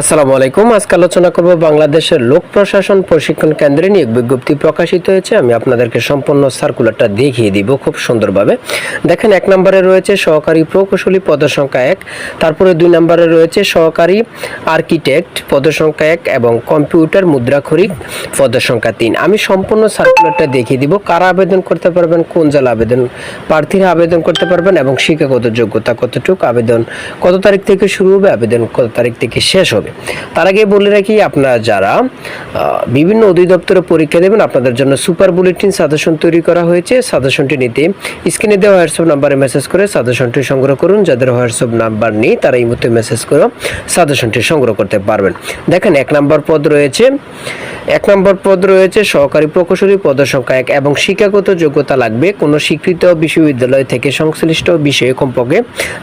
আসসালামু আলাইকুম। আজকে আলোচনা করব বাংলাদেশের লোক প্রশাসন প্রশিক্ষণ কেন্দ্রে নিয়োগ বিজ্ঞপ্তি প্রকাশিত হয়েছে। আমি আপনাদেরকে সম্পূর্ণ সার্কুলারটা দেখিয়ে দিব খুব সুন্দরভাবে। দেখেন, এক নম্বরে রয়েছে সহকারী প্রকৌশলী পদসংখ্যা এক, তারপরে দুই নম্বরে রয়েছে সহকারী আর্কিটেক্ট পদসংখ্যা এক এবং কম্পিউটার মুদ্রাক্ষরিক পদসংখ্যা তিন। আমি সম্পূর্ণ সার্কুলারটা দেখিয়ে দিব। কারা আবেদন করতে পারবেন, কোন জেলা আবেদন, প্রার্থীরা আবেদন করতে পারবেন এবং শিক্ষাগত যোগ্যতা কতটুকু, আবেদন কত তারিখ থেকে শুরু হবে, আবেদন কত তারিখ থেকে শেষ হবে। তার আগে বলে রাখি, আপনারা যারা বিভিন্ন অধিদপ্তরে পরীক্ষা দেবেন, আপনাদের জন্য সুপার বুলেটিন সাজেশন তৈরি করা হয়েছে। সাজেশনটি নিতে স্ক্রিনে দেওয়া হোয়াটসঅ্যাপ নাম্বারে মেসেজ করে সাজেশনটি সংগ্রহ করুন। যাদের হোয়াটসঅ্যাপ নাম্বার নেই, তারা এই মুহূর্তে মেসেজ করে সাজেশনটি সংগ্রহ করতে পারবেন। দেখেন, এক নাম্বার পদ রয়েছে এক নম্বর পদ রয়েছে সহকারী প্রকৌশলী পদ সংখ্যা এক এবং শিক্ষাগত যোগ্যতা লাগবে কোনো স্বীকৃত বিশ্ববিদ্যালয় থেকে সংশ্লিষ্ট বিষয়ে কমপক্ষে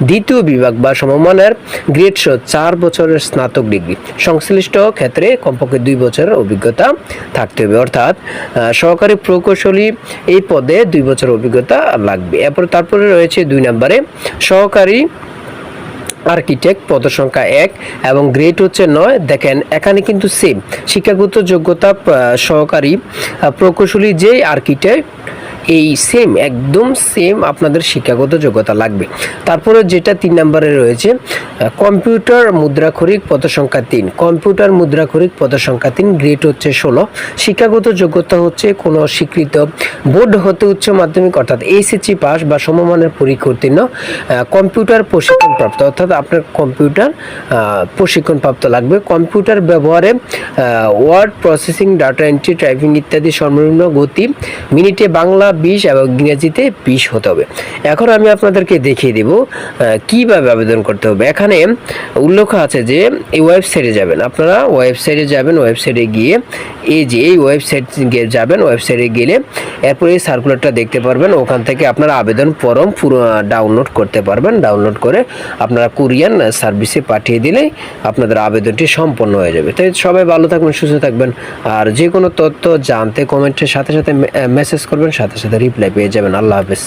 দ্বিতীয় বিভাগ বা সমমানের গ্রেড সহ চার বছরের স্নাতক ডিগ্রি। সংশ্লিষ্ট ক্ষেত্রে কমপক্ষে দুই বছরের অভিজ্ঞতা থাকতে হবে। অর্থাৎ সহকারী প্রকৌশলী এই পদে দুই বছর অভিজ্ঞতা লাগবে। এরপর তারপরে রয়েছে দুই নম্বরে সহকারী আর্কিটেক্ট পদসংখ্যা এক এবং গ্রেড হচ্ছে নয়। দেখেন, এখানে কিন্তু সেম শিক্ষাগত যোগ্যতা সহকারী প্রকৌশলী যেই আর্কিটেক্ট এই সেম একদম সেম আপনাদের শিক্ষাগত যোগ্যতা লাগবে। তারপরে যেটা তিন নম্বরে রয়েছে কম্পিউটার মুদ্রাক্ষরিক পদ সংখ্যা তিন। কম্পিউটার মুদ্রাক্ষরিক পদ সংখ্যা তিন গ্রেড হচ্ছে ষোলো। শিক্ষাগত যোগ্যতা হচ্ছে কোনো স্বীকৃত বোর্ড হতে উচ্চ মাধ্যমিক অর্থাৎ এইচএসসি পাস বা সমমানের পরীক্ষা উত্তীর্ণ আহ, কম্পিউটার প্রশিক্ষণপ্রাপ্ত অর্থাৎ আপনার কম্পিউটার প্রশিক্ষণপ্রাপ্ত লাগবে। কম্পিউটার ব্যবহারে word processing data entry typing ইত্যাদি সর্বনিম্ন গতি মিনিটে বাংলা বিশ এবং ইংরেজিতে বিশ হতে হবে। এখন আমি আপনাদেরকে দেখিয়ে দেব কীভাবে আবেদন করতে হবে। এখানে উল্লেখ আছে যে, এই ওয়েবসাইটে যাবেন। আপনারা ওয়েবসাইটে যাবেন ওয়েবসাইটে গিয়ে এই যে, এই ওয়েবসাইট যাবেন ওয়েবসাইটে গেলে এরপরে এই সার্কুলারটা দেখতে পারবেন। ওখান থেকে আপনারা আবেদন ফর্ম পুরো ডাউনলোড করতে পারবেন। ডাউনলোড করে আপনারা কুরিয়ান সার্ভিসে পাঠিয়ে দিলেই আপনাদের আবেদনটি সম্পন্ন হয়ে যাবে। তাই সবাই ভালো থাকবেন, সুস্থ থাকবেন। আর যে কোনো তথ্য জানতে কমেন্টের সাথে সাথে মেসেজ করবেন, সাথে সাথে রিপ্লাই পেয়ে যাবেন। আল্লাহ হাফেজ।